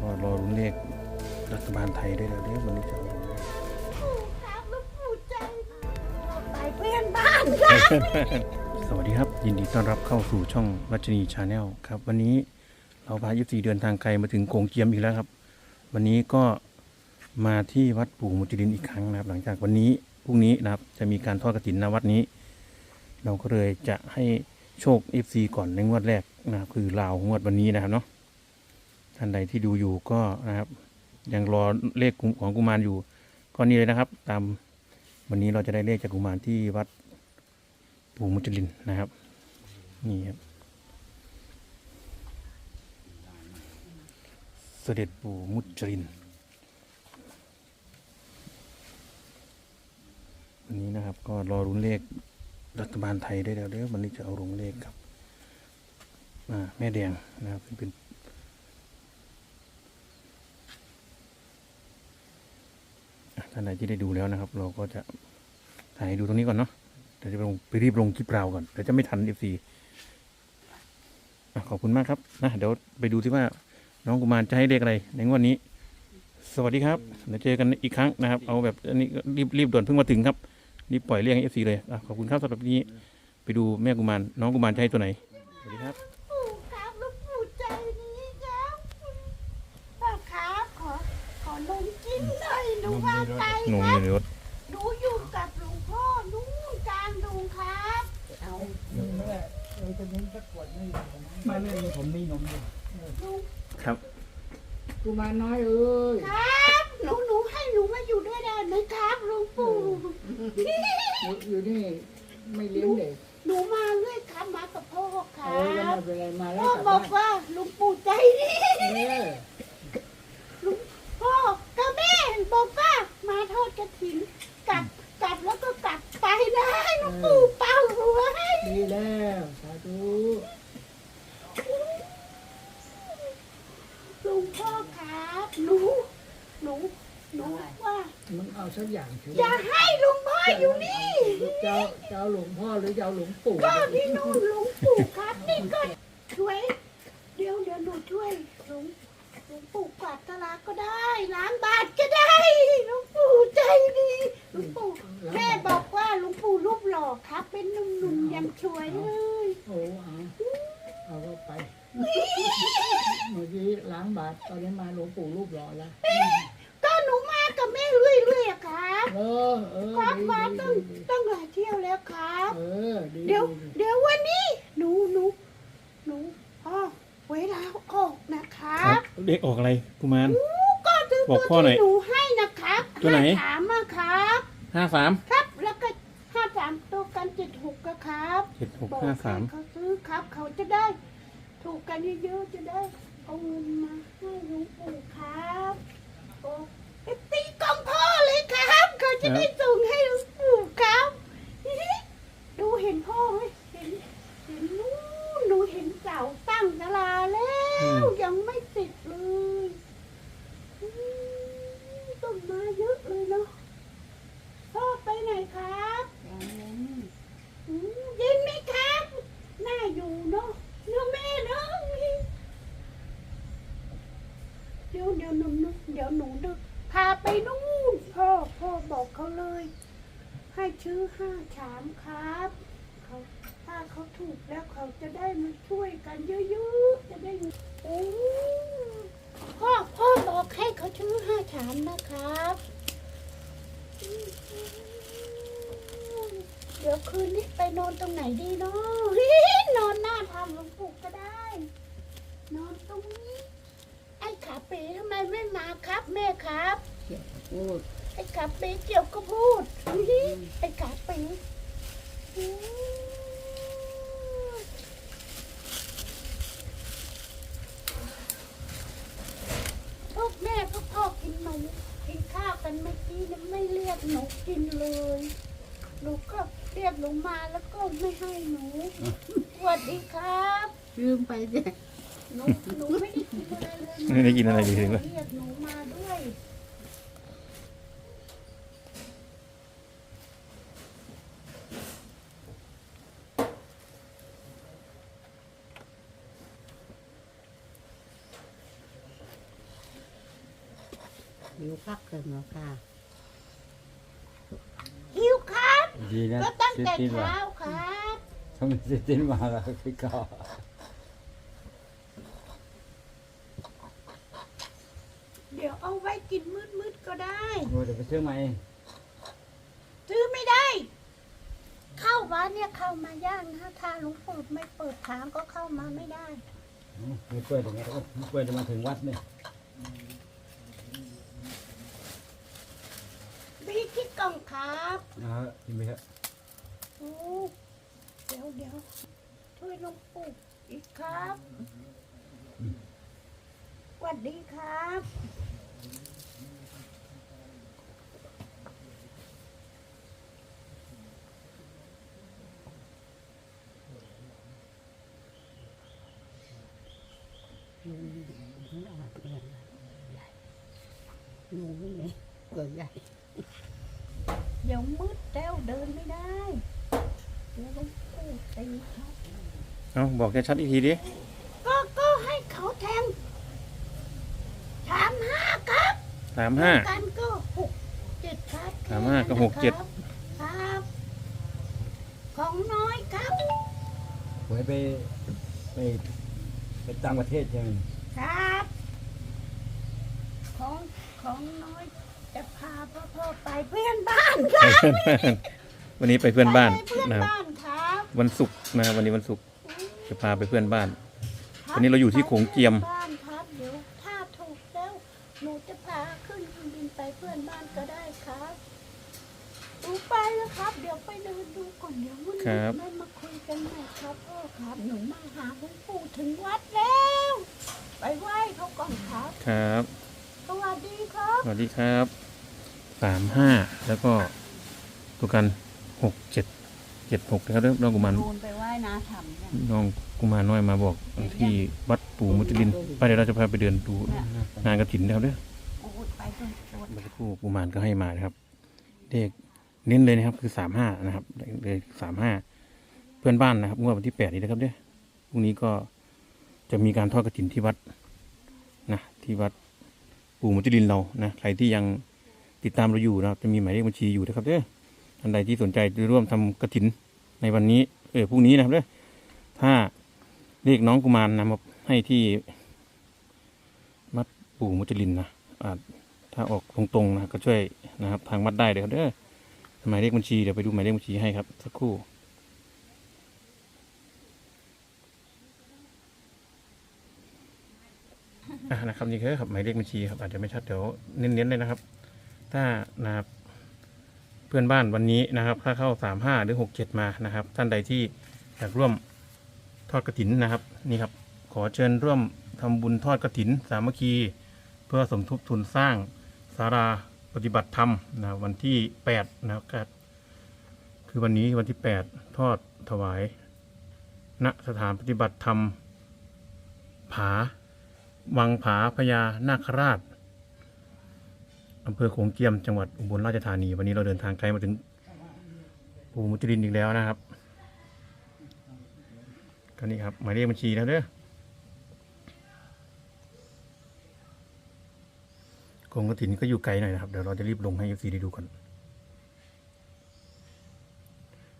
ก็รอรุ้นเลขรัฐบาลไทยด้แล้วเด้อวันนี้จะเอาครับแล้วปู่ใจไปเพื่อนบ้านครับ สวัสดีครับ ยินดีต้อนรับเข้าสู่ช่องรัชนีชาแนลครับ วันนี้เราพายิสีเดินทางไกลมาถึงโขงเจียมอีกแล้วครับ วันนี้ก็มาที่วัดปู่มุจลินอีกครั้งนะครับ หลังจากวันนี้พรุ่งนี้นะครับจะมีการทอดกฐินณวัดนี้ เราก็เลยจะให้โชค FC ก่อนในงวดแรกนะครับคือลาวงวดวันนี้นะครับเนาะ ท่านใดที่ดูอยู่ก็นะครับ ยังรอเลขของกุมารอยู่ ก็นี่เลยนะครับ ตามวันนี้เราจะได้เลขจากกุมารที่วัดปู่มุจลินนะครับ นี่ครับเสด็จปู่มุจลินวันนี้นะครับก็รอรุนเลขรัฐบาลไทยได้แล้วเด้อวันนี้จะเอาลงเลขครับแม่แดงนะครับเป็นอะ ท่านใดที่ได้ดูแล้วนะครับ เราก็จะถ่ายให้ดูตรงนี้ก่อนเนาะเดี๋ยวจะไปลงไปรีบลงคลิปเราก่อนเดี๋ยวจะไม่ทันเอฟซีขอบคุณมากครับนะเดี๋ยวไปดูที่ว่าน้องกุมารจะให้เลขอะไรในงวดนี้ สวัสดีครับเดี๋ยวเจอกันอีกครั้งนะครับ เอาแบบอันนี้รีบรีบด่วนเพิ่งมาถึงครับรีบปล่อยเรียกเอฟซีเลยขอบคุณครับสำหรับนี้ ไปดูแม่กุมารน้องกุมารจะให้ตัวไหนสวัสดีครับแล้วปู่ใจนี้ครับป้าครับขอขอนมกิน หน่อยหนูว่าไปหนุ่มคอรับยู่ในรถหนูอยู่กับหลวงพ่อนู่นกลางดงครับนี่แหละเราจะนิ้นสักขวดไม่อยู่นะไม่ไม่มีผมมีนมอยู่ลุงครับกุมารน้อยเอ้ยครับหนูหนูให้หนูมาอยู่ด้วยได้ไหมครับหลวงปู่อยู่อยู่นี่ไม่เลี้ยงเด็กหนูมาด้วยครับมากับพ่อคเอรัอก็ไม่บเป็นไรมาแล้วพ่อกลับบอบ้ากนว่าหลุงปู่ใจดี เออ ลุงพ่อกับแม่บอกว่ามาทอดกระถินกลับกลับแล้วก็กลับไปได้หลุงปู่เป่าหัวให้ ดีแล้วสาธุ ลุงพ่อครับหนูหนู หนูว่ามึงเอาสักอย่างเถอย่าอะให้ลุงพ่ออยู่นี่เจ้าเจ้าหลวงพ่อหรือเจ้าหลวงปู่ก็ที่นู่นลุงปู่ครับนี่ก็ช่วย เดี๋ยวเดี๋ยวหนูช่วยลุงลุงปู่กวาดตลาดก็ได้ล้างบาทก็ได้ลุงปู่ใจดีลุงปู่แม่บอกว่าลุงปู่รูปหล่อครับ เป็นหนุ่มๆยังช่วยเลยโอ้เอาเอาก็ไปเมื่อกี้ล้างบาตรตอนนี้มาหลวงปู่รูปหล่อแล้ว ก็หนูมากับแม่เรื่อยๆอะครับ เออ เออครับดีมาดีตั้งดีตั้งหลายเที่ยวแล้วครับ เออดีเดี๋ยวดีเดี๋ยววันนี้หนูหนูหนูอ๋อเวลาออกนะครัครับบเลขออกอะไรกุมารก็คือบอกตัวพ่อหน่อยที่หนูให้นะครับตัวไหนถามมาครับ ห้าสามครับแล้วก็ห้าสามตัวกันเจ็ดหกก็ครับเจ็ดหกบอกห้าให้สามเขาซื้อครับ เขาจะได้ ถูกกันเยอะๆจะได้เอาเงินมาให้หลวงปู่ครับโอ้ไปตีกองพ่อเลยครับ เขา จะได้ส่งให้หลวงปู่ครับ ดูเห็นพ่อไหมเห็นเห็นนู่นหนูเห็นเสาตั้งศาลาแล้ว ยังไม่เสร็จเลยต้นไม้เยอะเลยเนาะพ่อไปไหนครับเย็นไหมครับน่าอยู่เนาะเนาะแม่เนาะเดี๋ยวเดี๋ยวหนูเดี๋ยวหนูเดึกพาไปนู่น พ่อบอกเขาเลย ให้ชื่อห้าชามครับเขาถ้าเขาถูกแล้วเขาจะได้มาช่วยกันเยอะๆจะได้โอ้พ่อพ่อบอกให้เขาชื่อห้าชามนะครับเดี๋ยวคืนนี้ไปนอนตรงไหนดีเนาะนอนหน้าทำหลวงปู่ก็ได้ นอนตรงนี้ ไอ้ขาเป๋ทำไมไม่มาครับแม่ครับพูด ไอ้ขาเป๋เกี่ยวก็พูดไอ้ขาเป๋อืมพวกแม่พวกพ่อกินนมกินข้าวกันเมื่อกี้นะไม่เรียกหนูกินเลยหนูก็เรียกหนูมาแล้วก็ไม่ให้หนูสวัสดีครับ ลืมไปเด็กหนูหนูไม่ได้กินอะไรเลยไม่ได้กินอะไรเลยเหรอเรียกหนูมาด้วย หิวพักเกินแล้วค่ะ หิวครับดีนะก็ตั้งแต่ซิตี้มาเช้าครับถ้าไม่ซิตี้มาแล้วพี่ก็เดี๋ยวเอาไว้กินมืดๆก็ได้ โอ้เดี๋ยวไปซื้อใหม่ซื้อไม่ได้ เข้าวัดเนี่ยเข้ามาย่างนะถ้าหลวงปู่ไม่เปิดทางก็เข้ามาไม่ได้ ไม่เปิดยังไงไม่เปิดจะมาถึงวัดเนี่ย พี่คิดกล่ องครับนะฮะกินไปเถอะโอ้เดี๋ยวเดี๋ยวช่วยหลวงปู่อีกครับสวัสดีครับหนูนี่เกิดใหญ่ เดี๋ยวมืดแล้วเดินไม่ได้เดี๋ยวหลวงปู่ตีครับเอาบอกชัดๆอีกทีดิก็ก็ให้เขาแทงสามห้าครับสามห้า กันก็หกเจ็ดครับสามห้าก็หกเจ็ด ครับ ของน้อยครับไว้ไปไปไปต่างประเทศใช่ไหมครับ ของของน้อย จะพาพ่อพ่อไปเพื่อนบ้านคไปรับเพื่อนบ้านวันนี้ไปเพื่อนบ้านไปเพื่อนนะครับบ้านครับวันศุกร์นะครับวันนี้วันศุกร์จะพาไปเพื่อนบ้านครับวันนี้เราอยู่ที่โขงเจียมบ้านครับเดี๋ยวถ้าถูกแล้วหนูจะพาขึ้นเครื่องบินไปเพื่อนบ้านก็ได้ครับหนูไปแล้วครับ เดี๋ยวไปเดินดูก่อนเดี๋ยววันครันี้บไม่มาคุยกันใหม่ครับพ่อครับหนูมาหาหลวงปู่ถึงวัดแล้ว ไปไหว้เขาก่อนครับ ครับ สวัสดีครับ สวัสดีครับ สามห้าแล้วก็ตัวกันหกเจ็ดเจ็ดหกนะครับน้องกุมารโดนไปไหว้นาทำเนี่ยน้องกุมารน้อยมาบอกที่วัดปู่มุจลินไปเดี๋ยวเราจะพาไปเดินดูงานกระถินนะครับเด้อโอ้ยไปจนปวดเมื่อสักครู่กุมารก็ให้มานะครับเลขเน้นเลยนะครับคือสามห้านะครับเลยสามห้าเพื่อนบ้านนะครับงวดวันที่แปดนี้นะครับเด้อพรุ่งนี้ก็จะมีการทอดกระถินที่วัดนะที่วัดปู่มุจลินเรานะใครที่ยัง ติดตามเราอยู่นะครับจะมีหมายเลขบัญชีอยู่นะครับเด้อท่านใดที่สนใจจะร่วมทำกระถินในวันนี้เออพรุ่งนี้นะครับเด้อถ้าเลขน้องกุมารนำมาให้ที่วัดปู่มุจลินนะอาจถ้าออกตรงๆนะก็ช่วยนะครับ ทางวัดได้เลยครับเด้อหมายเลขบัญชีเดี๋ยวไปดูหมายเลขบัญชีให้ครับสักครู่อะนะครับนี่คือครับหมายเลขบัญชีครับอาจจะไม่ชัดเดี๋ยวเน้นๆเลยนะครับ ถ้านะครับ เพื่อนบ้านวันนี้นะครับค่าเข้าสามห้าหรือหกเจ็ดมานะครับ ท่านใดที่อยากร่วมทอดกระถินนะครับนี่ครับ ขอเชิญร่วมทำบุญทอดกระถิน สามัคคี เพื่อสมทบทุนสร้างศาลาปฏิบัติธรรมนะวันที่8นะครับคือวันนี้วันที่8ทอดถวายณสถานปฏิบัติธรรม ผา วังผาพญานาคราช อำเภอโขงเจียมจังหวัดอุบลราชธานี วันนี้เราเดินทางไกลมาถึงปู่มุจลินอีกแล้วนะครับก็นี่ครับหมายเลขบัญชีแล้วเด้อกองกระถินก็อยู่ไกลหน่อยนะครับ เดี๋ยวเราจะรีบลงให้ซีได้ดูก่อน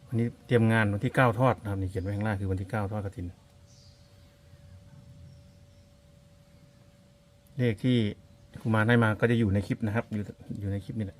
วันนี้เตรียมงานวันที่เก้าทอดนะครับนี่เขียนไว้ข้างล่างคือวันที่เก้าทอดกระถิน เลขที่ กุมารให้มาก็จะอยู่ในคลิปนะครับ อยู่อยู่ในคลิปนี่แหละ